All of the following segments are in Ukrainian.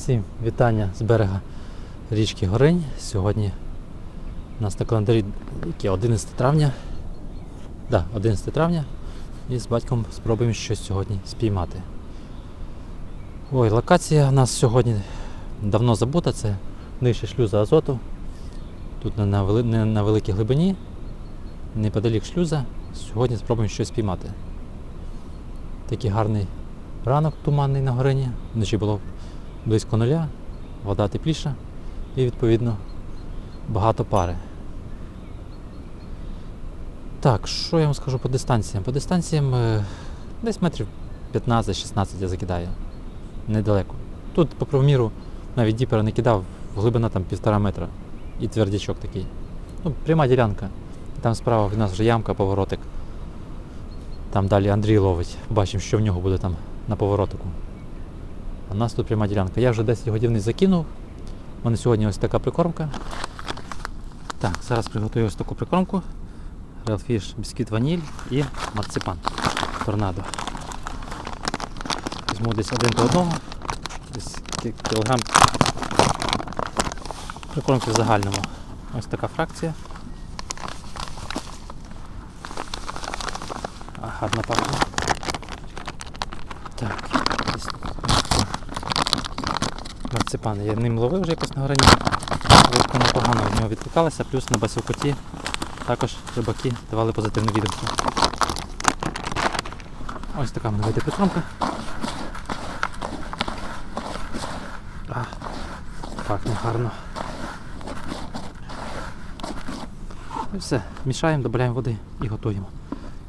Всім вітання з берега річки Горинь. Сьогодні у нас на календарі 11 травня. Да, 11 травня. І з батьком спробуємо щось сьогодні спіймати. Ой, локація у нас сьогодні давно забута, це нижче шлюза азоту. Тут не на, вели- не на великій глибині, неподалік шлюза. Сьогодні спробуємо щось спіймати. Такий гарний ранок туманний на горині. Вночі було близько нуля, вода тепліша і відповідно багато пари. Так, що я вам скажу по дистанціям? По дистанціям е, десь метрів 15-16 я закидаю. Недалеко. Тут по правоміру навіть діпера не кидав, глибина там півтора метра і твердячок такий. Ну, пряма ділянка. Там справа в нас вже ямка, поворотик. Там далі Андрій ловить. Бачимо, що в нього буде там на поворотику. У нас тут пряма ділянка. Я вже 10 годівниць закинув. У мене сьогодні ось така прикормка. Так, зараз приготую ось таку прикормку. Релфіш, бісквіт ваніль і марципан. Торнадо. Візьму десь один до одного. Десь кілограм прикормки в загальному. Ось така фракція. А, гарно пахне. Так, десь марципан. Я ним ловив вже якось на грані. Рибка непогано в нього відкликалася, плюс на басівкоті також рибаки давали позитивну відгуки. Ось така мене вийде прикормка. А, пахне гарно. І все, мішаємо, додаємо води і готуємо.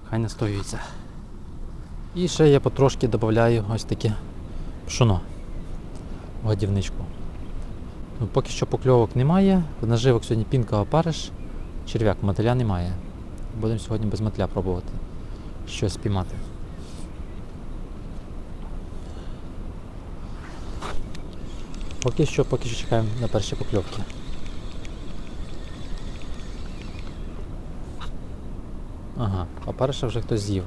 Хай настоюється. І ще я потрошки додаю ось таке пшоно годівничку. Ну, поки що покльовок немає. В наживок сьогодні пінка опариш, черв'як, мотиля немає. Будемо сьогодні без мотиля пробувати щось спіймати. Поки що, поки що чекаємо на перші покльовки. Ага, опариша вже хтось з'їв.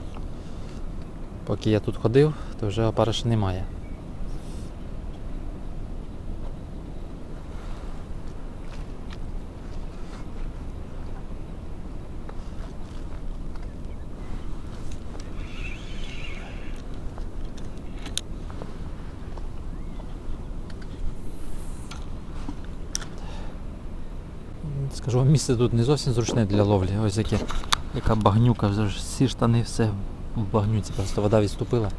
Поки я тут ходив, то вже опариша немає. Скажу вам, місце тут не зовсім зручне для ловлі. Ось яке, яка багнюка, вже всі штани, все в багнюці, просто вода відступила.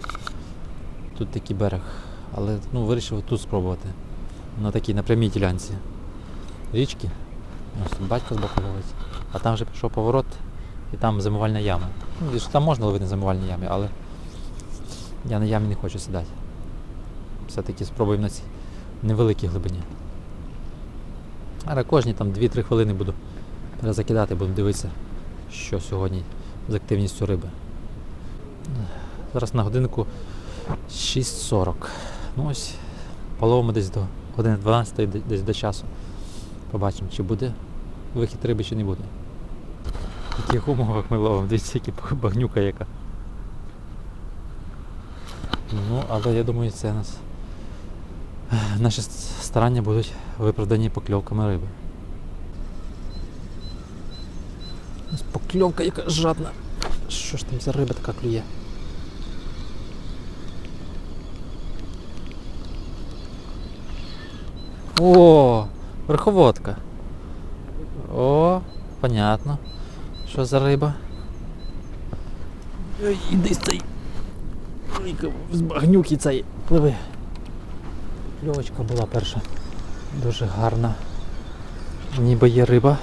Тут такий берег. Але ну, вирішив тут спробувати. На такій на прямій ділянці. Річки. Ось батько з боку ловить. А там вже пішов поворот і там зимувальна яма. Ну, там можна ловити на зимувальній ямі, але я на ямі не хочу сідати. Все-таки спробуємо на цій невеликій глибині. На кожні там 2-3 хвилини буду перезакидати, будемо дивитися, що сьогодні з активністю риби. Зараз на годинку 6.40. Ну ось половимо десь до години 12 десь до часу. Побачимо, чи буде вихід риби, чи не буде. В яких умовах ми ловимо, дивіться, які багнюка яка. Ну, але я думаю, це нас наші старання будуть виправдані покльовками риби. Ось покльовка яка жадна. Що ж там за риба така клює? О, верховодка. О, понятно. Що за риба? Ой, іди цей. Ой, з багнюки цей. Пливи. Кльовочка була перша. Дуже гарна. Ніби є риба.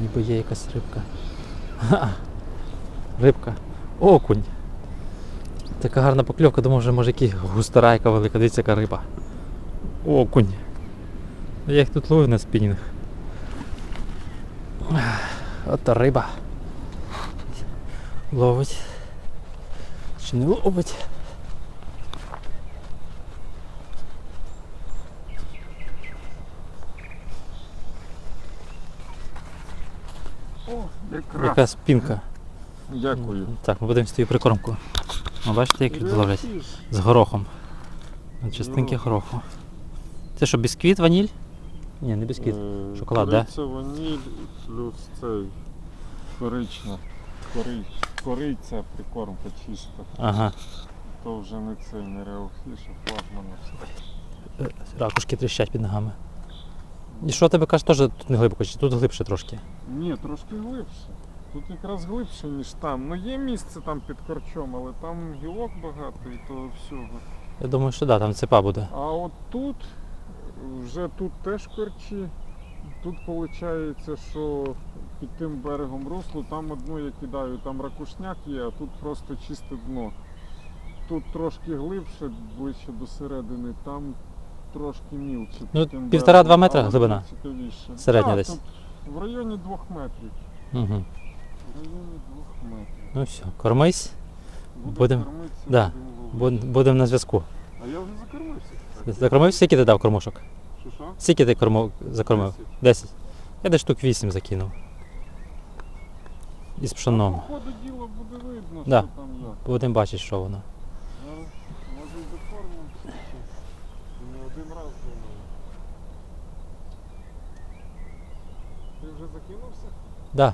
Ніби є якась рибка. Ха! Рибка. Окунь. Така гарна покльовка, думав, вже може який густорайка велика, дивіться яка риба. Окунь. Я їх тут ловив на спінінг. От риба. Ловить. Чи не ловить? О, якраз. Яка спінка. Дякую. Так, ми будемо з тією прикормкою. Ну, бачите, як люди ловлять з горохом. Частинки гороху. Це що, бісквіт, ваніль? Ні, не бісквіт. Е, Шоколад, да? Кориця, ваніль плюс цей корична. Кори... Кориця, прикормка чиста. Ага. То вже не цей, не реофіш, а флагмана. Е, Ракушки тріщать під ногами. І що тебе кажеш, теж тут не глибоко, чи тут глибше трошки? Ні, трошки глибше. Тут якраз глибше, ніж там. Ну є місце там під корчом, але там гілок багато і то всього. Я думаю, що да, там цепа буде. А от тут, вже тут теж корчі. Тут виходить, що під тим берегом руслу, там одну я кидаю, там ракушняк є, а тут просто чисте дно. Тут трошки глибше, ближче до середини, там трошки мілче. Ну, півтора-два метра глибина? цікавіше. Середня десь? В районі двох метрів. Угу. В районі двох метрів. Ну все, кормись, Буду Будем- кормитися, да. будемо ловити. будемо на зв'язку. А я вже закормився. Закормив, скільки ти дав кормушок? Що що? Скільки ти кормов, закормив? Десять. Десять. Я десь штук вісім закинув. Із пшоном. По ходу діла буде видно, Да. що там як. Будемо бачити, що воно. Ти вже закинувся? Да.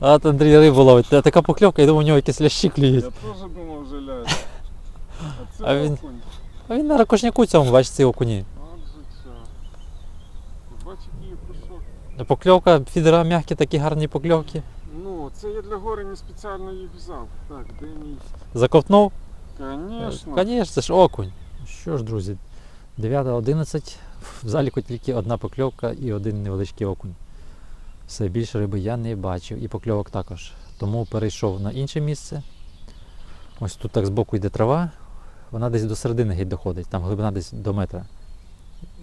А от Андрій рибу ловить. Та Така покльовка, я думаю, у нього якісь лящі Я клюють. теж думав жиляє. А це А він-. А він на ракошняку цьому, бачиш, ці окуні. От же це. Бач, який кусок. Покльовка, фідера м'які, такі гарні покльовки. Ну, це я для гори не спеціально їх взяв. Так, де мій? Заковтнув? Конечно. Звісно, це ж окунь. Що ж, друзі, 9.11. В заліку тільки одна покльовка і один невеличкий окунь. Все більше риби я не бачив і покльовок також. Тому перейшов на інше місце. Ось тут так збоку йде трава, вона десь до середини геть доходить, там глибина десь до метра.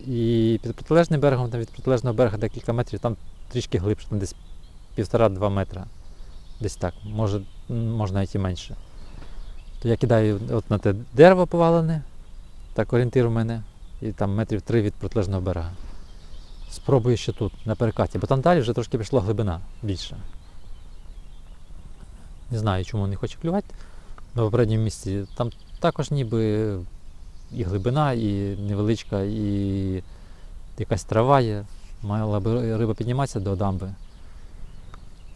І під протилежним берегом, там від протилежного берега декілька метрів, там трішки глибше, там десь півтора-два метра. Десь так, може, м, може навіть і менше. То я кидаю от на те дерево повалене, так орієнтир у мене, і там метрів три від протилежного берега. Спробую ще тут, на перекаті, бо там далі вже трошки пішла глибина більше. Не знаю, чому не хоче клювати на попередньому місці. Там також ніби і глибина, і невеличка, і якась трава є. Мала би риба підніматися до дамби.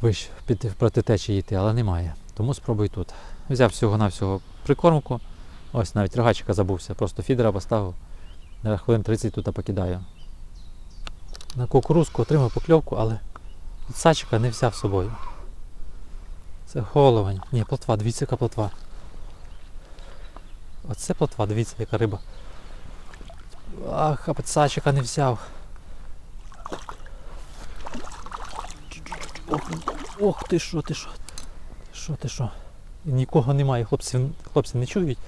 Вище проти течії йти, але немає. Тому спробую тут. Взяв всього-навсього прикормку. Ось навіть рогачика забувся, просто фідера поставив. На хвилин 30 тут покидаю. На кукурузку отримав покльовку, але від сачика не взяв з собою. Це головень. Ні, плотва, дивіться, яка плотва. Оце плотва, дивіться, яка риба. Ах, а підсачика не взяв. Ох, ох ти що, ти що? Що ти що? Нікого немає, хлопці, хлопці не чують.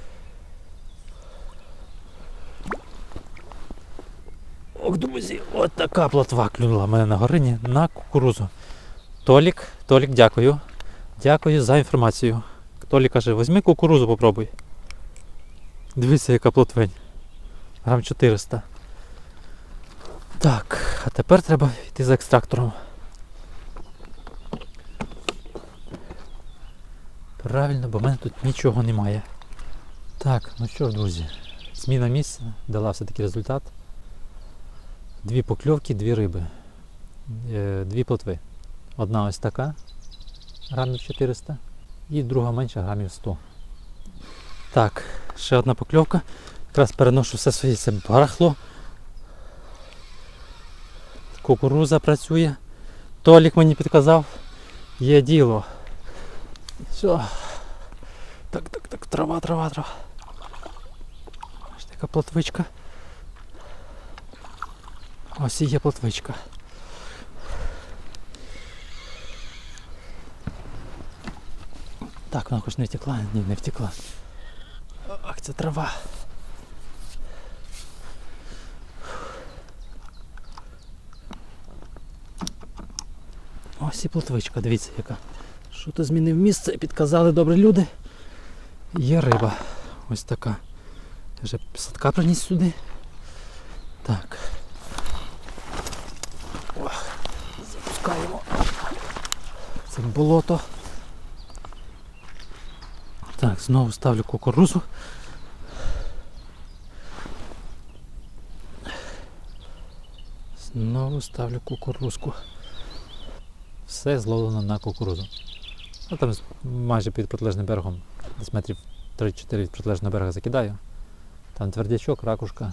Ох, друзі, от така плотва клюнула мене на горині на кукурузу. Толік, Толік, дякую. Дякую за інформацію. Толік каже, візьми кукурузу попробуй. Дивіться, яка плотвень. Грам 400. Так, а тепер треба йти за екстрактором. Правильно, бо в мене тут нічого немає. Так, ну що друзі, зміна місця дала все-таки результат. Дві покльовки, дві риби. Е, Дві плотви. Одна ось така, грамів 400, і друга менша грамів 100. Так, ще одна покльовка. Якраз переношу все своє це барахло. Кукуруза працює. Толік мені підказав. Є діло. Все. Так, так, так, трава, трава, трава. Ось така плотвичка. Ось і є плотвичка. Так, вона хоч не втекла? Ні, не втекла. Це трава. Ось і плотвичка, дивіться яка. Що то змінив місце, підказали добрі люди. Є риба. Ось така. Вже садка приніс сюди. Так. Ох, запускаємо. Це болото. Так, знову ставлю кукурузу. Знову ставлю кукурузку. Все зловлено на кукурузу. Ну, там майже під протилежним берегом, десь метрів 3-4 від протилежного берега закидаю. Там твердячок, ракушка.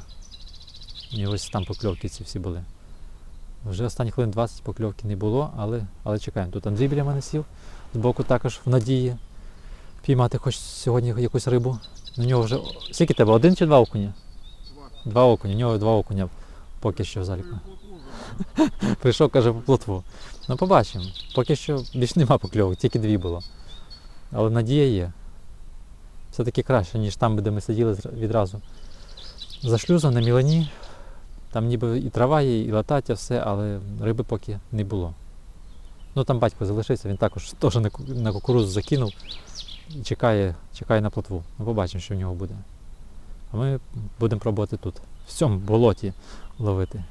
І ось там покльовки ці всі були. Вже останні хвилин 20 покльовки не було, але, але чекаємо. Тут Андрій біля мене сів, збоку також в надії піймати хоч сьогодні якусь рибу. На нього вже. Скільки тебе? Один чи два окуня? Два. Два окуня, у нього два окуня поки що в заліку. Прийшов, каже, по плотву. Ну побачимо. Поки що більш нема покльовок, тільки дві було. Але надія є. Все-таки краще, ніж там, де ми сиділи відразу. За шлюзом на Мілані. Там ніби і трава є, і латаття, все, але риби поки не було. Ну там батько залишився, він також теж на кукурузу закинув і чекає, чекає на плотву. Ми побачимо, що в нього буде. А ми будемо пробувати тут, в цьому болоті ловити.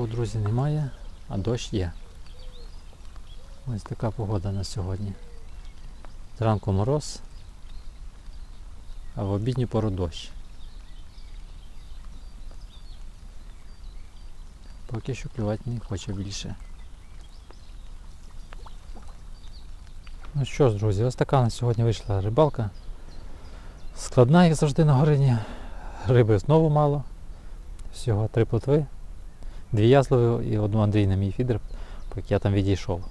О, Друзі, немає, а дощ є. Ось така погода на сьогодні. Зранку мороз, а в обідню пору дощ. Поки що клювати не хоче більше. Ну що ж, друзі, ось така на сьогодні вийшла рибалка. Складна, як завжди на горині. Риби знову мало. Всього три плотви. Дві я зловив і одну Андрій на мій фідер, поки я там відійшов.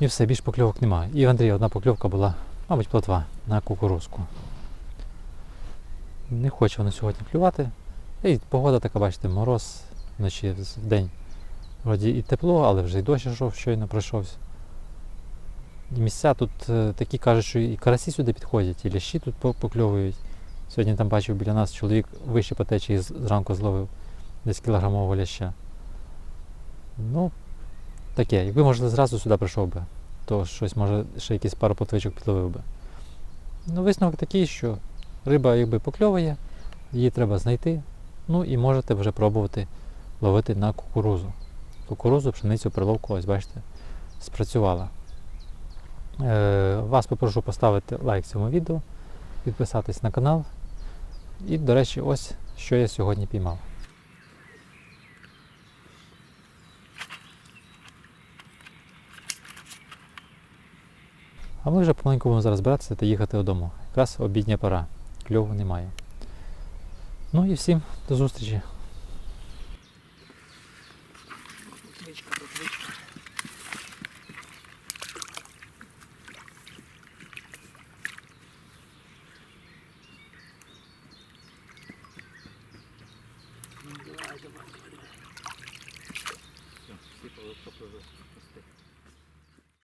І все, більш покльовок немає. І в Андрія одна покльовка була, мабуть, плотва на кукурузку. Не хоче воно сьогодні клювати. І погода така, бачите, мороз вночі в день. Вроді і тепло, але вже і дощ йшов, щойно пройшовся. І місця тут е, такі кажуть, що і карасі сюди підходять, і лящі тут покльовують. Сьогодні там бачив біля нас чоловік вище по течії зранку зловив десь кілограмового ляща. Ну, таке. Якби, може, зразу сюди прийшов би, то щось, може, ще якісь пару потвичок підловив би. Ну, висновок такий, що риба якби покльовує, її треба знайти. Ну і можете вже пробувати ловити на кукурузу. Кукурузу, пшеницю, приловку, ось бачите, спрацювала. Е, вас попрошу поставити лайк цьому відео, підписатись на канал. І, до речі, ось що я сьогодні піймав. А ми вже помаленьку будемо зараз братися та їхати додому. Якраз обідня пора. Кльову немає. Ну і всім до зустрічі.